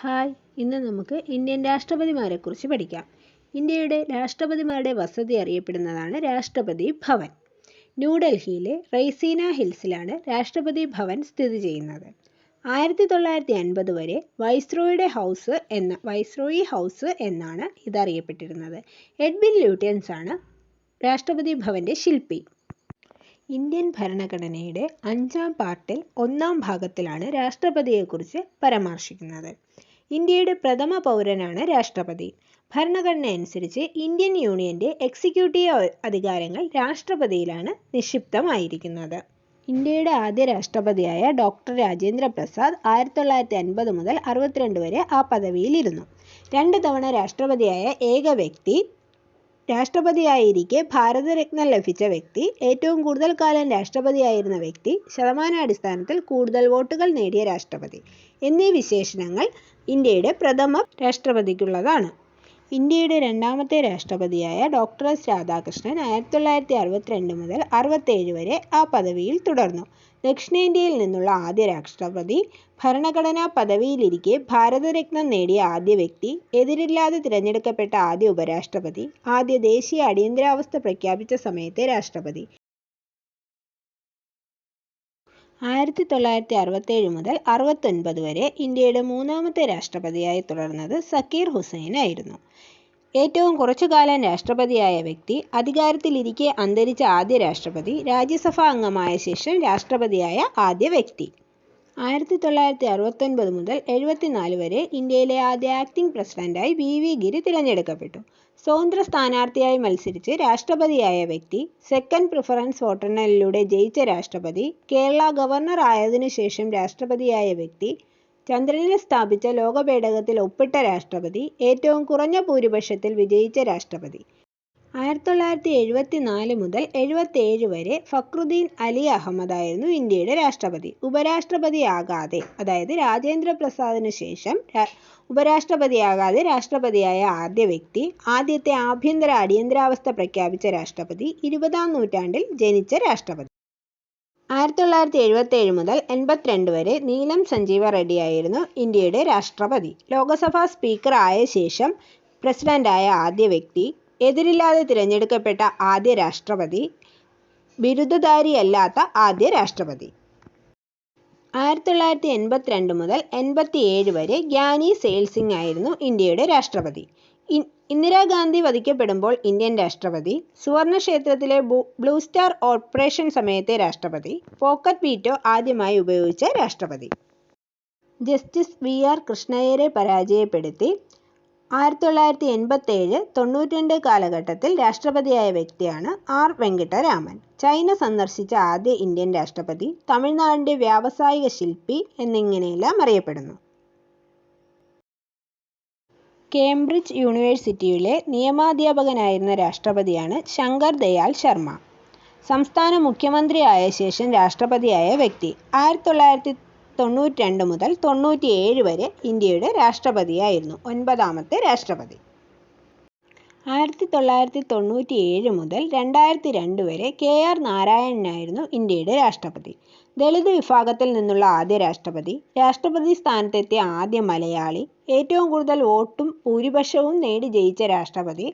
Hi ഇന്ന് നമുക്ക് Indian രാഷ്ട്രപതിമാരെ കുറിച്ച് പഠിക്കാം. ഇന്ത്യയുടെ രാഷ്ട്രപതിമാരുടെ വസതി അറിയപ്പെടുന്നതാണ് രാഷ്ട്രപതി ഭവൻ. ന്യൂഡൽഹിയിലെ റൈസീന ഹിൽസിലാണ് രാഷ്ട്രപതി ഭവൻ സ്ഥിതി ചെയ്യുന്നത്. ആയിരത്തി തൊള്ളായിരത്തി അൻപത് വരെ വൈസ്രോയുടെ ഹൗസ് എന്ന വൈസ്രോയി ഹൗസ് എന്നാണ് ഇതറിയപ്പെട്ടിരുന്നത്. എഡ്വിൻ ലൂട്യൻസ് ആണ് രാഷ്ട്രപതി ഭവന്റെ ശില്പി. ഇന്ത്യൻ ഭരണഘടനയുടെ അഞ്ചാം പാർട്ടിൽ ഒന്നാം ഭാഗത്തിലാണ് രാഷ്ട്രപതിയെക്കുറിച്ച് പരാമർശിക്കുന്നത്. ഇന്ത്യയുടെ പ്രഥമ പൗരനാണ് രാഷ്ട്രപതി. ഭരണഘടന അനുസരിച്ച് ഇന്ത്യൻ യൂണിയന്റെ എക്സിക്യൂട്ടീവ് അധികാരങ്ങൾ രാഷ്ട്രപതിയിലാണ് നിക്ഷിപ്തമായിരിക്കുന്നത്. ഇന്ത്യയുടെ ആദ്യ രാഷ്ട്രപതിയായ ഡോക്ടർ രാജേന്ദ്ര പ്രസാദ് ആയിരത്തി തൊള്ളായിരത്തി അൻപത് മുതൽ അറുപത്തിരണ്ട് വരെ ആ പദവിയിലിരുന്നു. രണ്ട് തവണ രാഷ്ട്രപതിയായ ഏക വ്യക്തി രാഷ്ട്രപതിയായിരിക്കെ ഭാരതരത്ന ലഭിച്ച വ്യക്തി. ഏറ്റവും കൂടുതൽ കാലം രാഷ്ട്രപതിയായിരുന്ന വ്യക്തി. ശതമാനാടിസ്ഥാനത്തിൽ കൂടുതൽ വോട്ടുകൾ നേടിയ രാഷ്ട്രപതി. എന്നീ വിശേഷണങ്ങൾ ഇന്ത്യയുടെ പ്രഥമ രാഷ്ട്രപതിക്കുള്ളതാണ്. ഇന്ത്യയുടെ രണ്ടാമത്തെ രാഷ്ട്രപതിയായ ഡോക്ടർ എസ് രാധാകൃഷ്ണൻ ആയിരത്തി തൊള്ളായിരത്തി അറുപത്തിരണ്ട് മുതൽ അറുപത്തേഴ് വരെ ആ പദവിയിൽ തുടർന്നു. ദക്ഷിണേന്ത്യയിൽ നിന്നുള്ള ആദ്യ രാഷ്ട്രപതി ഭരണഘടനാ പദവിയിലിരിക്കെ ഭാരതരത്നം നേടിയ ആദ്യ വ്യക്തി എതിരില്ലാതെ തിരഞ്ഞെടുക്കപ്പെട്ട ആദ്യ ഉപരാഷ്ട്രപതി ആദ്യ ദേശീയ അടിയന്തരാവസ്ഥ പ്രഖ്യാപിച്ച സമയത്തെ രാഷ്ട്രപതി. ആയിരത്തി തൊള്ളായിരത്തി അറുപത്തേഴ് മുതൽ അറുപത്തൊൻപത് വരെ ഇന്ത്യയുടെ മൂന്നാമത്തെ രാഷ്ട്രപതിയായി തുടർന്നത് സക്കീർ ഹുസൈൻ ആയിരുന്നു ഏറ്റവും കുറച്ചു കാലം രാഷ്ട്രപതിയായ വ്യക്തി അധികാരത്തിലിരിക്കെ അന്തരിച്ച ആദ്യ രാഷ്ട്രപതി രാജ്യസഭാ അംഗമായ ശേഷം രാഷ്ട്രപതിയായ ആദ്യ വ്യക്തി. ആയിരത്തി തൊള്ളായിരത്തി അറുപത്തൊൻപത് മുതൽ എഴുപത്തിനാല് വരെ ഇന്ത്യയിലെ ആദ്യ ആക്ടിംഗ് പ്രസിഡന്റായി വി വി ഗിരി തിരഞ്ഞെടുക്കപ്പെട്ടു. സ്വതന്ത്ര സ്ഥാനാർത്ഥിയായി മത്സരിച്ച് രാഷ്ട്രപതിയായ വ്യക്തി സെക്കൻഡ് പ്രിഫറൻസ് വോട്ടെണ്ണലിലൂടെ ജയിച്ച രാഷ്ട്രപതി കേരള ഗവർണർ ആയതിനു ശേഷം രാഷ്ട്രപതിയായ വ്യക്തി ചന്ദ്രനിൽ സ്ഥാപിച്ച ലോകപേടകത്തിൽ ഒപ്പിട്ട രാഷ്ട്രപതി ഏറ്റവും കുറഞ്ഞ ഭൂരിപക്ഷത്തിൽ വിജയിച്ച രാഷ്ട്രപതി. ആയിരത്തി തൊള്ളായിരത്തി എഴുപത്തി നാല് മുതൽ എഴുപത്തേഴ് വരെ ഫക്രുദ്ദീൻ അലി അഹമ്മദ് ആയിരുന്നു ഇന്ത്യയുടെ രാഷ്ട്രപതി. ഉപരാഷ്ട്രപതിയാകാതെ അതായത് രാജേന്ദ്ര പ്രസാദിന് ശേഷം ഉപരാഷ്ട്രപതിയാകാതെ രാഷ്ട്രപതിയായ ആദ്യ വ്യക്തി ആദ്യത്തെ ആഭ്യന്തര അടിയന്തരാവസ്ഥ പ്രഖ്യാപിച്ച രാഷ്ട്രപതി ഇരുപതാം നൂറ്റാണ്ടിൽ ജനിച്ച രാഷ്ട്രപതി. ആയിരത്തി തൊള്ളായിരത്തി എഴുപത്തേഴ് മുതൽ എൺപത്തിരണ്ട് വരെ നീലം സഞ്ജീവ റെഡ്ഡിയായിരുന്നു ഇന്ത്യയുടെ രാഷ്ട്രപതി. ലോകസഭാ സ്പീക്കർ ആയ ശേഷം പ്രസിഡന്റായ ആദ്യ വ്യക്തി എതിരില്ലാതെ തിരഞ്ഞെടുക്കപ്പെട്ട ആദ്യ രാഷ്ട്രപതി ബിരുദധാരിയല്ലാത്ത ആദ്യ രാഷ്ട്രപതി. ആയിരത്തി തൊള്ളായിരത്തി എൺപത്തിരണ്ട് മുതൽ എൺപത്തിയേഴ് വരെ ഗ്യാനി സെയിൽ സിംഗ് ആയിരുന്നു ഇന്ത്യയുടെ രാഷ്ട്രപതി. ഇന്ദിരാഗാന്ധി വധിക്കപ്പെടുമ്പോൾ ഇന്ത്യൻ രാഷ്ട്രപതി സുവർണക്ഷേത്രത്തിലെ ബ്ലൂ സ്റ്റാർ ഓപ്പറേഷൻ സമയത്തെ രാഷ്ട്രപതി പോക്കറ്റ് വീറ്റോ ആദ്യമായി ഉപയോഗിച്ച രാഷ്ട്രപതി. ജസ്റ്റിസ് വി ആർ കൃഷ്ണയ്യരെ പരാജയപ്പെടുത്തി ആയിരത്തി തൊള്ളായിരത്തി എൺപത്തേഴ് തൊണ്ണൂറ്റിരണ്ട് കാലഘട്ടത്തിൽ രാഷ്ട്രപതിയായ വ്യക്തിയാണ് ആർ വെങ്കിട്ടരാമൻ. ചൈന സന്ദർശിച്ച ആദ്യ ഇന്ത്യൻ രാഷ്ട്രപതി തമിഴ്നാടിന്റെ വ്യാവസായിക ശില്പി എന്നിങ്ങനെയെല്ലാം അറിയപ്പെടുന്നു. കേംബ്രിഡ്ജ് യൂണിവേഴ്സിറ്റിയിലെ നിയമാധ്യാപകനായിരുന്ന രാഷ്ട്രപതിയാണ് ശങ്കർ ദയാൽ ശർമ്മ. സംസ്ഥാന മുഖ്യമന്ത്രിയായ ശേഷം രാഷ്ട്രപതിയായ വ്യക്തി. ആയിരത്തി തൊള്ളായിരത്തി തൊണ്ണൂറ്റി രണ്ട് മുതൽ തൊണ്ണൂറ്റിയേഴ് വരെ ഇന്ത്യയുടെ രാഷ്ട്രപതിയായിരുന്നു. ഒൻപതാമത്തെ രാഷ്ട്രപതി. ആയിരത്തി തൊള്ളായിരത്തി തൊണ്ണൂറ്റി ഏഴ് മുതൽ രണ്ടായിരത്തി രണ്ട് വരെ കെ ആർ നാരായണനായിരുന്നു ഇന്ത്യയുടെ രാഷ്ട്രപതി. ദളിത് വിഭാഗത്തിൽ നിന്നുള്ള ആദ്യ രാഷ്ട്രപതി. രാഷ്ട്രപതി സ്ഥാനത്തെത്തിയ ആദ്യ മലയാളി. ഏറ്റവും കൂടുതൽ വോട്ടും ഭൂരിപക്ഷവും നേടി ജയിച്ച രാഷ്ട്രപതി.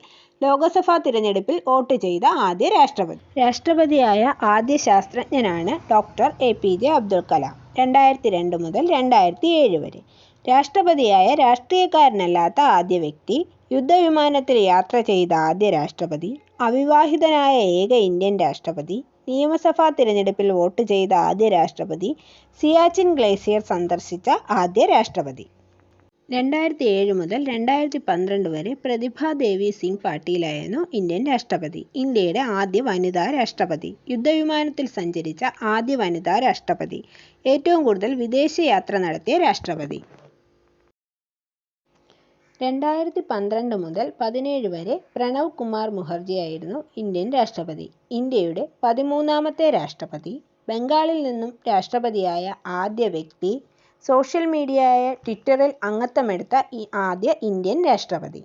ലോകസഭാ തിരഞ്ഞെടുപ്പിൽ വോട്ട് ചെയ്ത ആദ്യ രാഷ്ട്രപതി. രാഷ്ട്രപതിയായ ആദ്യ ശാസ്ത്രജ്ഞനാണ് doctor A P J Abdul Kalam. രണ്ടായിരത്തി രണ്ട് മുതൽ രണ്ടായിരത്തി ഏഴ് വരെ. രാഷ്ട്രപതിയായ രാഷ്ട്രീയക്കാരനല്ലാത്ത ആദ്യ വ്യക്തി. യുദ്ധവിമാനത്തിൽ യാത്ര ചെയ്ത ആദ്യ രാഷ്ട്രപതി അവിവാഹിതനായ ഏക ഇന്ത്യൻ രാഷ്ട്രപതി നിയമസഭാ തിരഞ്ഞെടുപ്പിൽ വോട്ട് ചെയ്ത ആദ്യ രാഷ്ട്രപതി സിയാച്ചിൻ ഗ്ലേസിയർ സന്ദർശിച്ച ആദ്യ രാഷ്ട്രപതി. രണ്ടായിരത്തി ഏഴ് മുതൽ രണ്ടായിരത്തി പന്ത്രണ്ട് വരെ പ്രതിഭാദേവി സിംഗ് പാട്ടീലായിരുന്നു ഇന്ത്യൻ രാഷ്ട്രപതി. ഇന്ത്യയുടെ ആദ്യ വനിതാ രാഷ്ട്രപതി. യുദ്ധവിമാനത്തിൽ സഞ്ചരിച്ച ആദ്യ വനിതാ രാഷ്ട്രപതി. ഏറ്റവും കൂടുതൽ വിദേശയാത്ര നടത്തിയ രാഷ്ട്രപതി. രണ്ടായിരത്തി പന്ത്രണ്ട് മുതൽ പതിനേഴ് വരെ പ്രണവ് കുമാർ മുഖർജി ആയിരുന്നു ഇന്ത്യൻ രാഷ്ട്രപതി. ഇന്ത്യയുടെ പതിമൂന്നാമത്തെ രാഷ്ട്രപതി. ബംഗാളിൽ നിന്നും രാഷ്ട്രപതിയായ ആദ്യ വ്യക്തി. സോഷ്യൽ മീഡിയയായ ട്വിറ്ററിൽ അംഗത്വമെടുത്ത ഈ ആദ്യ ഇന്ത്യൻ രാഷ്ട്രപതി.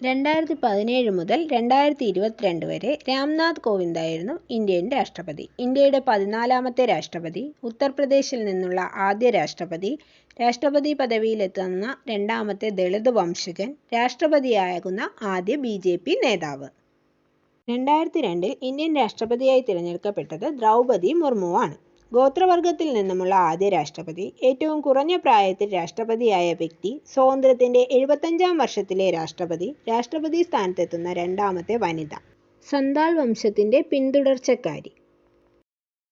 രണ്ടായിരത്തി പതിനേഴ് മുതൽ രണ്ടായിരത്തി ഇരുപത്തിരണ്ട് വരെ രാംനാഥ് കോവിന്ദായിരുന്നു ഇന്ത്യയുടെ രാഷ്ട്രപതി. ഇന്ത്യയുടെ പതിനാലാമത്തെ രാഷ്ട്രപതി ഉത്തർപ്രദേശിൽ നിന്നുള്ള ആദ്യ രാഷ്ട്രപതി രാഷ്ട്രപതി പദവിയിലെത്തുന്ന രണ്ടാമത്തെ ദളിത് വംശജൻ രാഷ്ട്രപതിയാകുന്ന ആദ്യ ബി ജെ പി നേതാവ്. രണ്ടായിരത്തി രണ്ടിൽ ഇന്ത്യൻ രാഷ്ട്രപതിയായി തിരഞ്ഞെടുക്കപ്പെട്ടത് ദ്രൗപദി മുർമുവാണ്. ഗോത്രവർഗത്തിൽ നിന്നുമുള്ള ആദ്യ രാഷ്ട്രപതി ഏറ്റവും കുറഞ്ഞ പ്രായത്തിൽ രാഷ്ട്രപതിയായ വ്യക്തി സ്വാതന്ത്ര്യത്തിന്റെ എഴുപത്തഞ്ചാം വർഷത്തിലെ രാഷ്ട്രപതി രാഷ്ട്രപതി സ്ഥാനത്തെത്തുന്ന രണ്ടാമത്തെ വനിത. സന്താൾ വംശത്തിന്റെ പിന്തുടർച്ചക്കാരി.